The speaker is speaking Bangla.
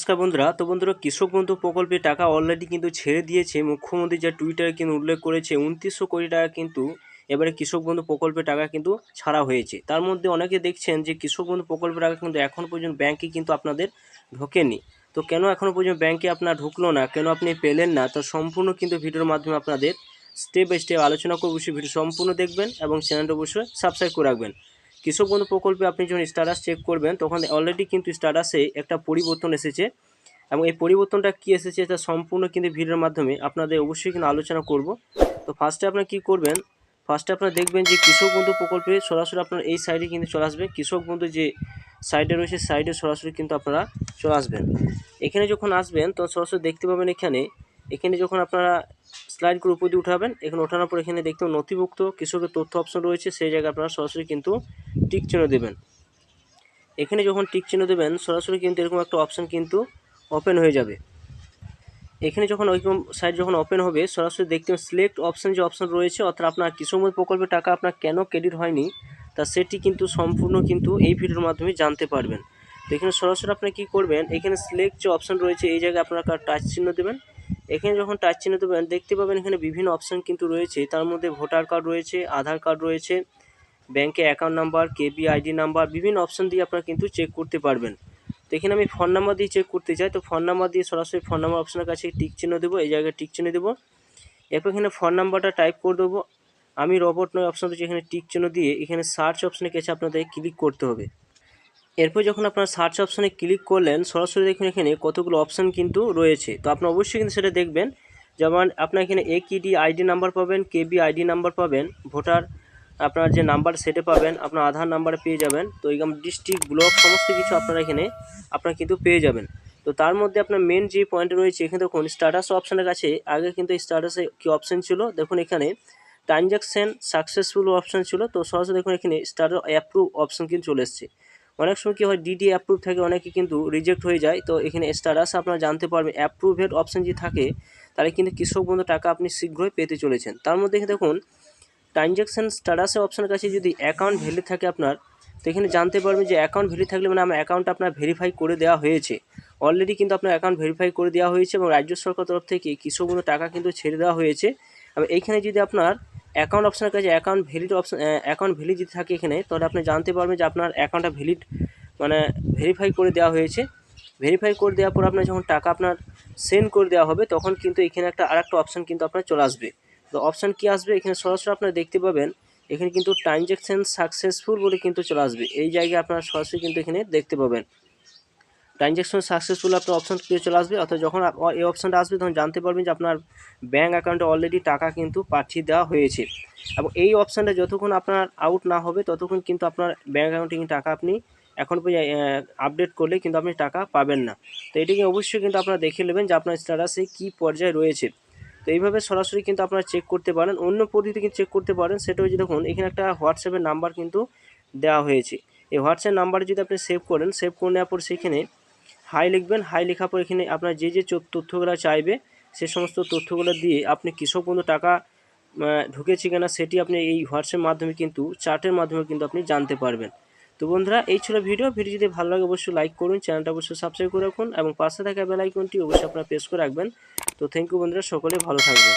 নমস্কার বন্ধুরা। তো বন্ধুরা, কৃষক বন্ধু প্রকল্পে টাকা অলরেডি কিন্তু ছেড়ে দিয়েছে। মুখ্যমন্ত্রী যা টুইটারে কিন্তু উল্লেখ করেছে, উনত্রিশশো কোটি টাকা কিন্তু এবারে কৃষক বন্ধু প্রকল্পে টাকা কিন্তু ছাড়া হয়েছে। তার মধ্যে অনেকে দেখছেন যে কৃষক বন্ধু প্রকল্পের টাকা কিন্তু এখন পর্যন্ত ব্যাংকে কিন্তু আপনাদের ঢোকেনি। তো কেন এখনও পর্যন্ত ব্যাংকে আপনার ঢুকলো না? কেন আপনি পেলেন না? তো সম্পূর্ণ কিন্তু ভিডিওর মাধ্যমে আপনাদের স্টেপ বাই স্টেপ আলোচনা করব। সেই ভিডিও সম্পূর্ণ দেখবেন এবং চ্যানেলটা অবশ্যই সাবস্ক্রাইব করে রাখবেন। কৃষক বন্ধু প্রকল্পে আপনি যখন স্ট্যাটাস চেক করবেন, তখন অলরেডি কিন্তু স্ট্যাটাসে একটা পরিবর্তন এসেছে। এবং এই পরিবর্তনটা কী এসেছে এটা সম্পূর্ণ কিন্তু ভিডিওর মাধ্যমে আপনাদের অবশ্যই কিন্তু আলোচনা করব। তো ফার্স্টে আপনার কী করবেন ফার্স্টে আপনারা দেখবেন যে কৃষক বন্ধু প্রকল্পে সরাসরি আপনার এই সাইডে কিন্তু চলে আসবে। কৃষক বন্ধু যে সাইডে রয়েছে সাইডে সরাসরি কিন্তু আপনারা চলে আসবেন। এখানে যখন আসবেন তখন সরাসরি দেখতে পাবেন এখানে এখানে যখন আপনারা স্লাইড করে উপর উঠাবেন, এখানে ওঠানোর পর এখানে দেখতে নথিভুক্ত কৃষকের তথ্য অপশন রয়েছে, সেই জায়গায় আপনারা সরাসরি কিন্তু টিক চিহ্ন দেবেন। এখানে যখন টিক চিহ্ন দেবেন, সরাসরি কিন্তু এরকম একটা অপশন কিন্তু ওপেন হয়ে যাবে। এখানে যখন ওইরকম সাইড যখন ওপেন হবে, সরাসরি দেখতে সিলেক্ট অপশন যে অপশন রয়েছে, অর্থাৎ আপনার কৃষক প্রকল্পের টাকা আপনার কেন ক্রেডিট হয়নি, তা সেটি কিন্তু সম্পূর্ণ কিন্তু এই ভিডিওর মাধ্যমে জানতে পারবেন। তো এখানে সরাসরি আপনি কী করবেন, এখানে সিলেক্ট যে অপশন রয়েছে, এই জায়গায় আপনার টাচ চিহ্ন দেবেন। এখানে যখন টাচ চিহ্ন দেবেন, দেখতে পাবেন এখানে বিভিন্ন অপশান কিন্তু রয়েছে। তার মধ্যে ভোটার কার্ড রয়েছে আধার কার্ড রয়েছে ব্যাংকে account number KB ID number বিভিন্ন অপশন দিয়ে আপনারা কিন্তু চেক করতে পারবেন। তো এখানে আমি ফোন নাম্বার দিয়ে চেক করতে চাই। তো ফোন নাম্বার দিয়ে সরাসরি ফোন নাম্বার অপশনের কাছে টিক চিহ্ন দেবো, এই জায়গায় টিক চিহ্ন দেবো। এরপর এখানে ফোন নাম্বারটা টাইপ করে দেবো। আমি রবট নয় অপশন রয়েছে এখানে টিক চিহ্ন দিয়ে। এখানে সার্চ অপশনে কাছে আপনাদের ক্লিক করতে হবে। এরপর যখন আপনারা সার্চ অপশনে ক্লিক করলেন, সরাসরি দেখুন এখানে কতগুলো অপশান কিন্তু রয়েছে। তো আপনারা অবশ্যই কিন্তু সেটা দেখবেন। যেমন আপনার এখানে একিডি আইডি নাম্বার পাবেন কেবি আইডি নাম্বার পাবেন, ভোটার আপনার যে নাম্বার সেটে পাবেন, আপনার আধার নাম্বার পেয়ে যাবেন। তো এইরকম ডিস্ট্রিক্ট ব্লক সমস্ত কিছু আপনারা এখানে আপনারা কিন্তু পেয়ে যাবেন। তো তার মধ্যে আপনার মেন যে পয়েন্ট রয়েছে, এখানে দেখুন স্ট্যাটাস অপশানের কাছে আগে কিন্তু স্ট্যাটাসে কী অপশান ছিল? দেখুন এখানে ট্রানজ্যাকশান সাকসেসফুল অপশান ছিল। তো সরাসরি দেখুন এখানে স্টার অ্যাপ্রুভ অপশান কিন্তু চলে এসছে। অনেক সময় কী হয় ডিডি অ্যাপ্রুভ থাকে, অনেকে কিন্তু রিজেক্ট হয়ে যায়। তো এখানে স্ট্যাটাস আপনারা জানতে পারবেন অ্যাপ্রুভের অপশান যদি থাকে, তাহলে কিন্তু কৃষক বন্ধু টাকা আপনি শীঘ্রই পেতে চলেছেন। তার মধ্যে দেখুন ট্রানজ্যাকশান স্ট্যাটাসের অপশানের কাছে যদি অ্যাকাউন্ট ভ্যালি থাকে আপনার, তো এখানে জানতে পারবেন যে অ্যাকাউন্ট ভ্যালি থাকলে মানে আমার অ্যাকাউন্ট আপনার ভেরিফাই করে দেওয়া হয়েছে। অলরেডি কিন্তু আপনার অ্যাকাউন্ট ভেরিফাই করে দেওয়া হয়েছে এবং রাজ্য সরকার তরফ থেকে কৃষক বন্ধু টাকা কিন্তু ছেড়ে দেওয়া হয়েছে। এবং এইখানে যদি আপনার অ্যাকাউন্ট অপশনের কাছে account valid option account valid যদি থাকে এখানে, তাহলে আপনি জানতে পারবেন যে আপনার অ্যাকাউন্টটা ভ্যালিড মানে ভেরিফাই করে দেওয়া হয়েছে। ভেরিফাই করে দেওয়ার পর আপনার যখন টাকা আপনার সেন্ড করে দেওয়া হবে, তখন কিন্তু এখানে একটা আরেকটা অপশান কিন্তু আপনার চলে আসবে। তো অপশান কী আসবে? এখানে সরাসরি আপনারা দেখতে পাবেন, এখানে কিন্তু ট্রানজ্যাকশান সাকসেসফুল বলে কিন্তু চলে আসবে। এই জায়গায় আপনারা সরাসরি কিন্তু এখানে দেখতে পাবেন। ট্রানজ্যাকশন সাকসেসফুল আপনার অপশান পেয়ে চলে আসবে, অর্থাৎ যখন এই অপশানটা আসবে, তখন জানতে পারবেন যে আপনার ব্যাঙ্ক অ্যাকাউন্টে অলরেডি টাকা কিন্তু পাঠিয়ে দেওয়া হয়েছে। এবং এই অপশানটা যতক্ষণ আপনার আউট না হবে, ততক্ষণ কিন্তু আপনার ব্যাঙ্ক অ্যাকাউন্টে কিন্তু টাকা আপনি এখন পর্যন্ত আপডেট করলে কিন্তু আপনি টাকা পাবেন না। তো এটিকে অবশ্যই কিন্তু আপনারা দেখে নেবেন যে আপনার স্ট্যাটাসে কী পর্যায়ে রয়েছে। তো এইভাবে সরাসরি কিন্তু আপনারা চেক করতে পারেন। অন্য পদ্ধতি কিন্তু চেক করতে পারেন, সেটা হচ্ছে দেখুন, এখানে একটা হোয়াটসঅ্যাপের নাম্বার কিন্তু দেওয়া হয়েছে। এই হোয়াটসঅ্যাপ নাম্বারে যদি আপনি সেভ করেন সেভ করে নেওয়ার পর সেখানে হাই লিখবেন, হাই লেখার পর এখানে আপনার যে যে তথ্যগুলো চাইবে, সে সমস্ত তথ্যগুলো দিয়ে আপনি কৃষক বন্ধু টাকা ঢুকেছে কিনা সেটি আপনি এই হোয়াটসঅ্যাপ মাধ্যমে কিন্তু, চার্টের মাধ্যমে কিন্তু আপনি জানতে পারবেন। তো বন্ধুরা, এই ছিল ভিডিও। ভিডিও যদি ভালো লাগে, অবশ্যই লাইক করুন, চ্যানেলটা অবশ্যই সাবস্ক্রাইব করে রাখুন এবং পাশে থাকা বেল আইকনটি অবশ্যই আপনারা প্রেস করে রাখবেন। তো থ্যাংক ইউ বন্ধুরা, সকলে ভালো থাকবেন।